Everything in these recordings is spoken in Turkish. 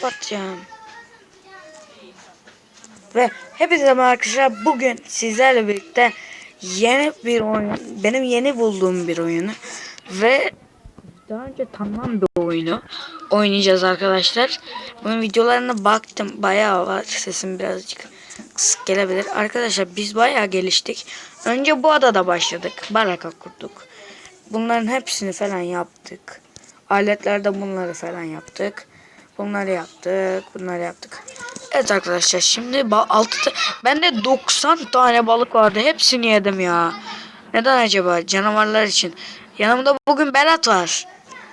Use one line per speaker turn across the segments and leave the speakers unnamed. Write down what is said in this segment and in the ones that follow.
kapatacağım. Ve hepinize arkadaşlar. Bugün sizlerle birlikte yeni bir oyun, benim yeni bulduğum bir oyunu ve daha önce tanınan bir oyunu oynayacağız arkadaşlar. Bunun videolarına baktım. Bayağı var. Sesim birazcık kısık gelebilir. Arkadaşlar biz bayağı geliştik. Önce bu adada başladık. Baraka kurduk. Bunların hepsini falan yaptık. Aletlerde bunları falan yaptık. Bunları yaptık. Bunları yaptık. Evet arkadaşlar şimdi ba- altı ta- bende 90 tane balık vardı. Hepsini yedim ya. Neden acaba? Canavarlar için. Yanımda bugün Berat var.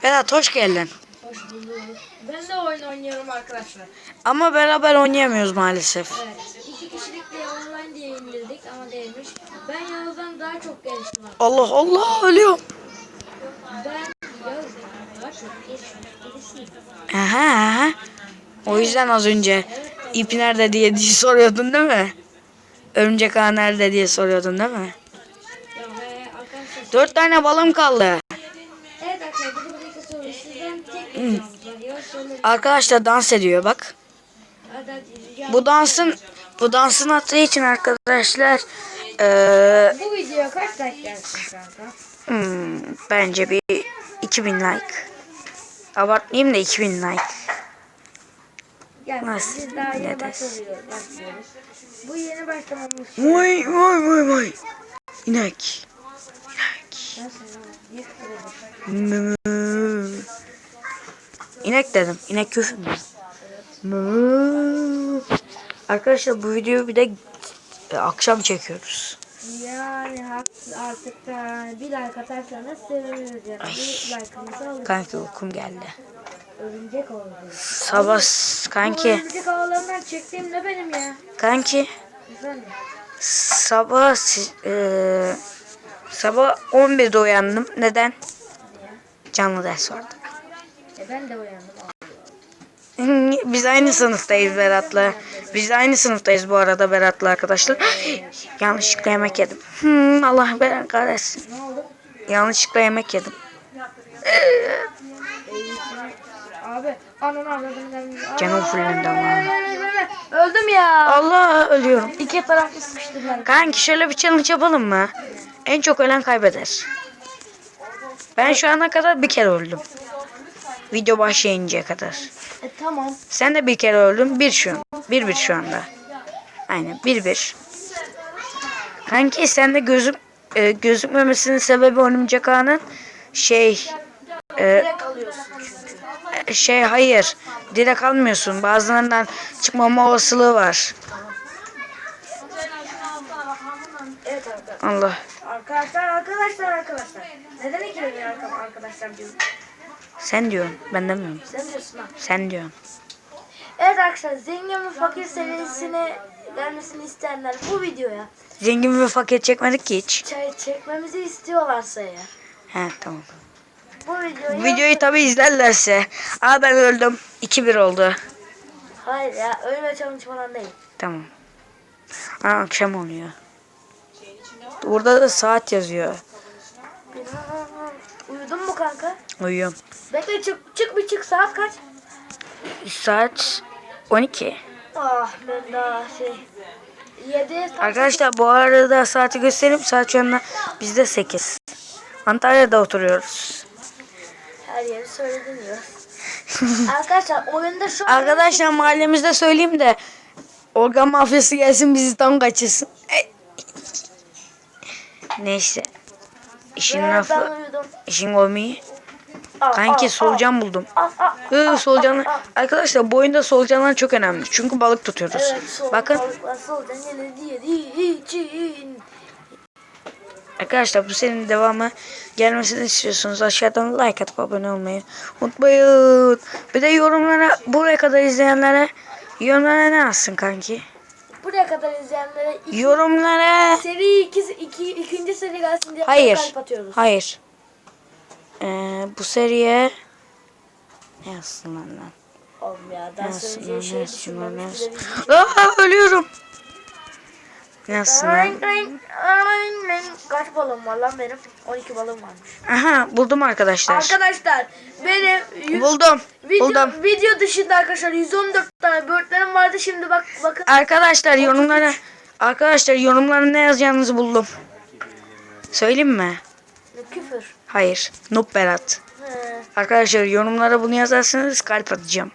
Berat hoş geldin.
Hoş bulduk. Ben de oyun oynuyorum arkadaşlar.
Ama beraber oynayamıyoruz maalesef.
Evet. İki kişilik diye online diye indirdik ama değilmiş. Ben Yağız'dan daha çok geliştim.
Allah Allah ölüyorum.
Ben Yağız'dan daha çok geliştim.
Aha, aha. O yüzden az önce ip nerede diye, diye soruyordun değil mi? Örümcek ağı nerede diye soruyordun değil mi? Dört tane balım kaldı.
Evet arkadaşlar
dans ediyor bak. Bu dansın bu dansın attığı için arkadaşlar eee,
bu videoya kaç like gelsin kanka?
hmm, bence bir 2000 like. Abartmayayım da 2000 like.
Yani
Nasıl?
biz daha yeni başlıyoruz. Bu yeni başlamamız.
Vay vay vay vay. İnek. İnek. İnek dedim. İnek küfür mü? Mü. Arkadaşlar bu videoyu bir de e, akşam çekiyoruz.
Yani artık da bir like atarsanız seviniriz yani. Bir like'ımızı alırız.
Kanki uykum geldi.
Örümcek oldu.
Sabah kanki
örümcek ağlarından çektiğim ne benim ya?
kanki
Efendim?
sabah e, sabah 11'de uyandım. Neden? Canlı ders vardı.
E ben de uyandım.
Biz aynı sınıftayız Berat'la. Biz aynı sınıftayız bu arada Berat'la arkadaşlar. Yanlışlıkla yemek yedim. Hmm, Allah beren kahretsin. Yanlışlıkla yemek yedim.
Abi ananı.
Canım fullendi ama.
Öldüm ya.
Allah ölüyorum.
İki taraflı sıkıştırdılar.
Kanki şöyle bir challenge yapalım mı? En çok ölen kaybeder. Ben şu ana kadar bir kere öldüm. Video başlayıncaya kadar.
E tamam.
Sen de bir kere öldün. Bir şu an. Bir bir şu anda. Aynen bir bir. Kanki sen de gözük e, gözükmemesinin sebebi örümcek ağının şey e, şey hayır direkt almıyorsun. Bazılarından çıkmama olasılığı var.
Evet arkadaşlar.
Allah.
Arkadaşlar arkadaşlar arkadaşlar. Neden ikili bir arkadaşlar diyorum.
Sen diyorsun. Ben demiyorum.
Sen diyorsun ha.
Sen diyorsun.
Evet arkadaşlar zengin ve fakir serisine gelmesini isteyenler bu videoya
Zengin ve fakir çekmedik ki hiç.
çay çekmemizi istiyorlarsa ya.
He tamam.
Bu videoyu
videoyu tabi izlerlerse. Aa ben öldüm. 2-1 oldu.
Hayır ya ölme challenge falan değil.
Tamam. Aa, akşam oluyor. Burada da saat yazıyor.
Uyudun mu kanka?
Uyuyorum.
Bekle çık çık bir çık saat kaç?
Saat 12.
Ah ben daha şey 7
Arkadaşlar bu arada saati göstereyim. Saat şu anda bizde 8. Antalya'da oturuyoruz.
her yeri söyledin ya. Arkadaşlar oyunda şu an
Arkadaşlar mahallemizde söyleyeyim de organ mafyası gelsin bizi tam kaçırsın. Ey. Neyse. İşin lafı, işin komiği. Kanki solucan buldum. Hı, solucanlar. Arkadaşlar bu oyunda solucanlar çok önemli. Çünkü balık tutuyoruz.
Evet, sol,
Bakın
için.
arkadaşlar bu serinin devamı gelmesini istiyorsunuz. Aşağıdan like atıp abone olmayı unutmayın. Bir de yorumlara buraya kadar izleyenlere yorumlara ne yazsın kanki?
Buraya kadar izleyenlere iki,
Yorumlara
seri iki, iki, ikinci seri gelsin diye
hayır.
kalp atıyoruz.
Hayır. Ee, bu seriye ne yazsınlar lan?
Oğlum ya daha şey
yazsınlar ne
düşünmemiş bile
yazsınlar. Aa, ölüyorum.
Ring, ring. Kaç balım var lan benim? 12 balım varmış.
Aha buldum arkadaşlar.
Arkadaşlar benim 100,
Buldum.
Video,
Buldum.
video dışında arkadaşlar 114 tane böğürtlerim vardı. Şimdi bak bakın.
Arkadaşlar yorumlara Arkadaşlar yorumlara ne yazacağınızı buldum. Söyleyeyim mi?
Küfür.
Hayır. Noob Berat. Arkadaşlar yorumlara bunu yazarsanız kalp atacağım.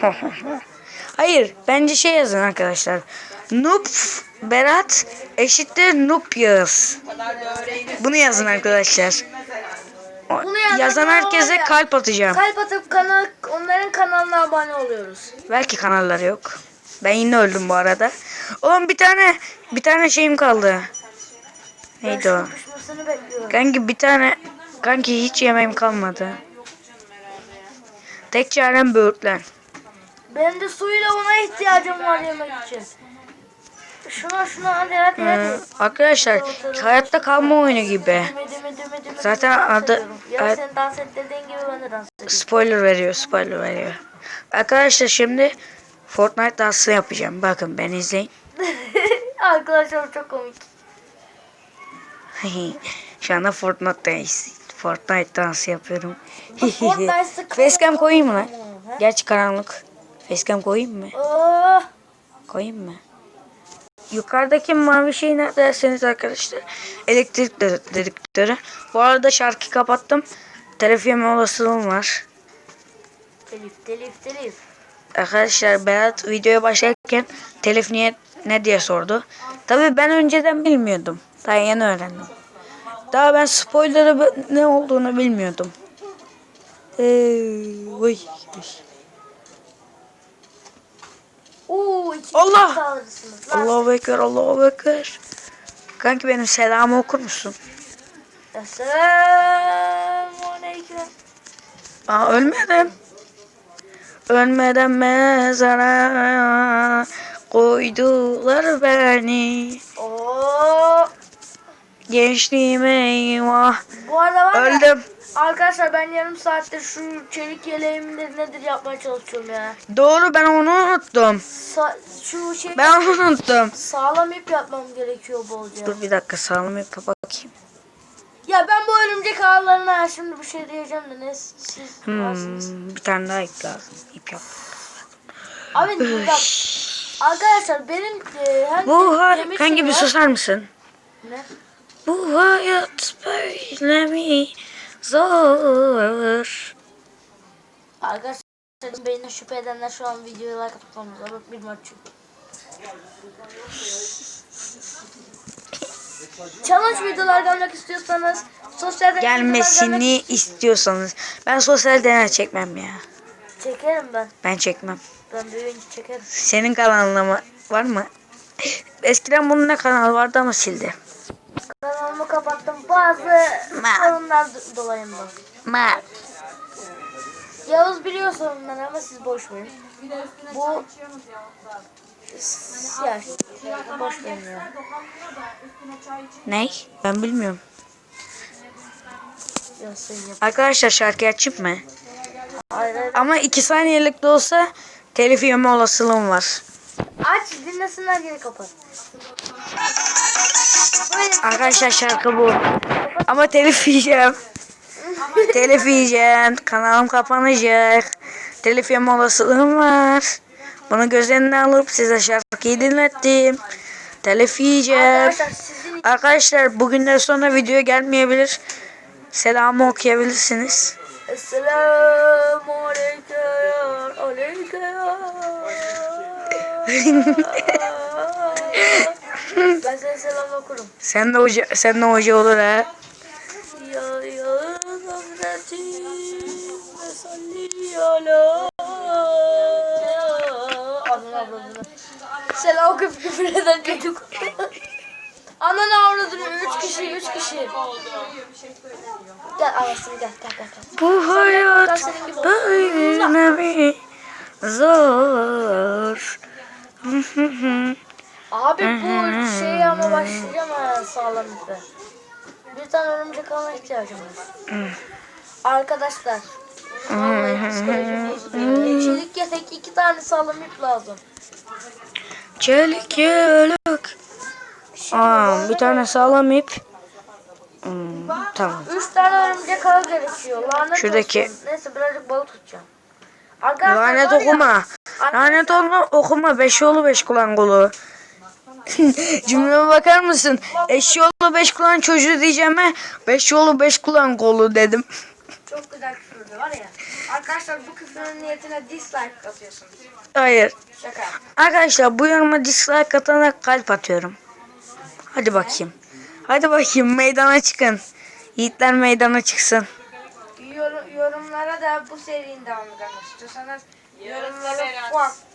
Hayır. Bence şey yazın arkadaşlar. Noob Berat eşittir Noob Yağız. Bunu yazın arkadaşlar.
Bunu yazan
herkese
ya.
kalp atacağım.
Kalp atıp kanal onların kanalına abone oluyoruz.
Belki kanalları yok. Ben yine öldüm bu arada. Oğlum bir tane bir tane şeyim kaldı. Neydi o?
Pişmesini bekliyorum.
Kanki bir tane kanki hiç yemeğim kalmadı. Tek çarem böğürtlen.
Benim de suyla ona ihtiyacım var yemek için. Şuna şuna hadi hadi hadi.
arkadaşlar hayatta kalma oyunu gibi. Zaten adı-.
Ya sen dans et dediğin gibi ben de dans ediyorum.
Spoiler veriyor, spoiler veriyor. Arkadaşlar şimdi Fortnite dansı yapacağım. Bakın ben izleyin.
Arkadaşlar çok komik.
Şu anda Fortnite'dayız. Fortnite dansı yapıyorum. Facecam koyayım mı lan? Gerçi karanlık. Facecam koyayım mı?
Oh,
Koyayım mı? Yukarıdaki mavi şey ne derseniz arkadaşlar. Elektrik de- dedektörü. Bu arada şarkı kapattım. Telef yeme olasılığım var.
telif telif telif.
Arkadaşlar Berat videoya başlarken telif niye ne diye sordu. Tabii ben önceden bilmiyordum. Daha yeni öğrendim. Daha ben spoiler'ı ne olduğunu bilmiyordum. Ee, oy, oy.
Oo,
Allah! Allahu Ekber, Allahu Ekber. Kanki benim selamı okur musun?
Esselamu aleyküm.
Aa ölmedim. Ölmeden mezara koydular beni.
Oo.
Gençliğime eyvah.
Bu arada var ya,
Öldüm.
arkadaşlar ben yarım saattir şu çelik yeleğimde nedir yapmaya çalışıyorum ya.
Doğru ben onu unuttum.
Sa- şu şey
Ben onu unuttum.
sağlam ip yapmam gerekiyor bolca.
Dur bir dakika sağlam yapıp bakayım.
Ya ben bu örümcek ağlarına şimdi bir şey diyeceğim de ne siz varsınız.
Hmm, bir tane daha ip lazım. İp yap.
Abi bak arkadaşlar benim e, hem
Bu ha
yemişim
kanki bir susar mısın?
Ne?
Bu hayat böyle mi zor?
Arkadaşlar beni şüphe edenler şu an videoya like sonumuza bak bir maç çünkü. Challenge videolar gelmek istiyorsanız sosyal
Gelmesini istiyorsanız. Ben sosyal deney çekmem ya.
çekerim ben.
Ben çekmem.
Ben büyüyünce çekerim.
Senin kanalına mı? Var mı? Eskiden bunun ne kanal vardı ama sildi.
Kanalımı kapattım bazı sorunlar do- dolayından.
Ma.
Yavuz biliyor sorunları ama siz boş verin. Bu ya boş verin ya.
Ney? Ben bilmiyorum.
Ya sen yap.
Arkadaşlar şarkı açayım mı?
Hayır, hayır.
Ama iki saniyelik de olsa telif yeme olasılığım var.
Aç dinlesinler geri kapat.
Arkadaşlar şarkı bu. Ama telif yiyeceğim. telif yiyeceğim. Kanalım kapanacak. Telif yeme olasılığım var. Bunu göz önüne alıp size şarkıyı dinlettim. Telif yiyeceğim.
Arkadaşlar
bugünden sonra video gelmeyebilir. Selamı okuyabilirsiniz.
Esselamu aleyküm. Aleyküm. ben senin selamını okurum.
Sen de hoca, sen de hoca olur ha.
Ya ya hazreti ve salli ala. Selam okuyup küfür eden çocuk. Ananı avradını. Üç kişi, üç kişi. Gel anasını gel, gel, gel. gel.
Bu hayat böyle zor.
Abi bu şey ama başlayacağım ha sağlam ipe. Bir tane örümcek alma ihtiyacım var. Arkadaşlar. Vallahi psikolojim yelek iki tane sağlam ip lazım.
Çelik yelek. Aa, bir tane sağlam ip. Hmm, tamam.
Üç tane örümcek ağı gerekiyor. Lanet
Şuradaki-
olsun. Neyse birazcık balık tutacağım. Arkadaşlar
Lanet
var ya,
okuma. Lanet okuma, okuma. Beş yolu beş kulağın kolu. Cümleme bakar mısın? Eş yolu beş kulağın çocuğu diyeceğime beş yolu beş kulağın kolu dedim.
Çok güzel küfürdü var ya. Arkadaşlar bu küfürün niyetine dislike atıyorsunuz.
Hayır.
Şaka.
Arkadaşlar bu yoruma dislike atana kalp atıyorum. Hadi bakayım. Hadi bakayım meydana çıkın. Yiğitler meydana çıksın.
Yor- yorumlara da bu serinin devamını gelmek istiyorsanız yorumlara fuck.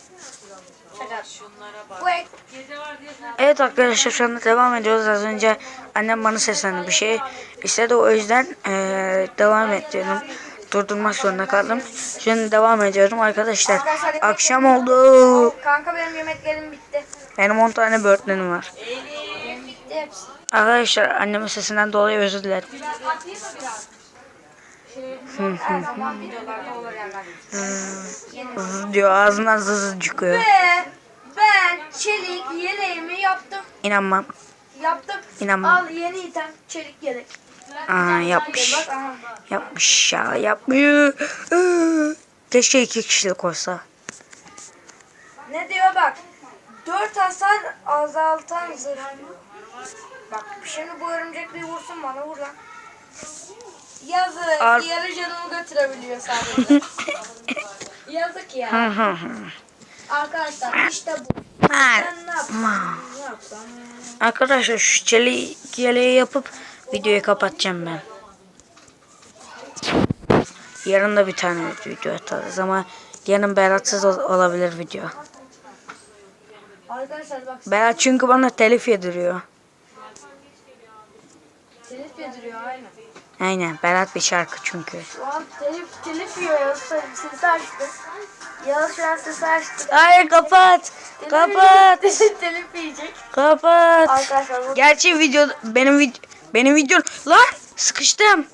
Evet arkadaşlar şu anda devam ediyoruz. Az önce annem bana seslendi bir şey. istedi o yüzden eee, devam ettirdim. Durdurmak zorunda kaldım. Şimdi devam ediyorum arkadaşlar. Akşam oldu.
Kanka benim yemeklerim bitti.
Benim 10 tane böğürtlenim var.
Benim bitti hepsi.
Arkadaşlar annemin sesinden dolayı özür dilerim. Zız diyor ağzından zız çıkıyor.
Ve ben çelik yeleğimi yaptım.
İnanmam.
Yaptım.
İnanmam.
Al yeni item çelik yelek.
Aa, yapmış.
Bak.
Yapmış ya yapmış. Iı. Keşke iki kişilik olsa.
Ne diyor bak. 4 hasar azaltan zırh. Bak şimdi bu örümcek bir vursun bana vur lan. Yazık.
Ar-
yarı canımı götürebiliyor sadece. Yazık ya.
Hı hı hı.
Arkadaşlar işte bu.
Ha,
Ben ne yapsam? Ne yapsam?
Arkadaşlar şu çelik yeleği yapıp videoyu kapatacağım ben. Yarın da bir tane video atarız ama yarın Berat'sız ol- olabilir video.
Arkadaşlar bak
Berat çünkü bana telif yediriyor.
telif yediriyor aynen.
Aynen Berat bir şarkı çünkü.
Şu an telif telif yiyor Yağız sesi açtı. Yağız şu an sesi açtı.
Hayır kapat. Kapat.
telif yiyecek.
Kapat.
Arkadaşlar bu
Gerçi video benim video benim video lan sıkıştım.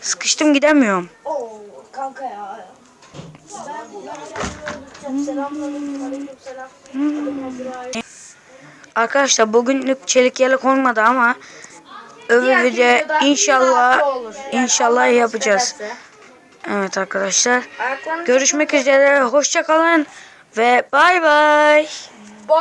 Sıkıştım gidemiyorum.
Oo kanka ya.
Arkadaşlar bugünlük çelik yelek olmadı ama öbür video inşallah inşallah
Allah
yapacağız. Evet arkadaşlar. Görüşmek üzere. Hoşça kalın ve bay bay.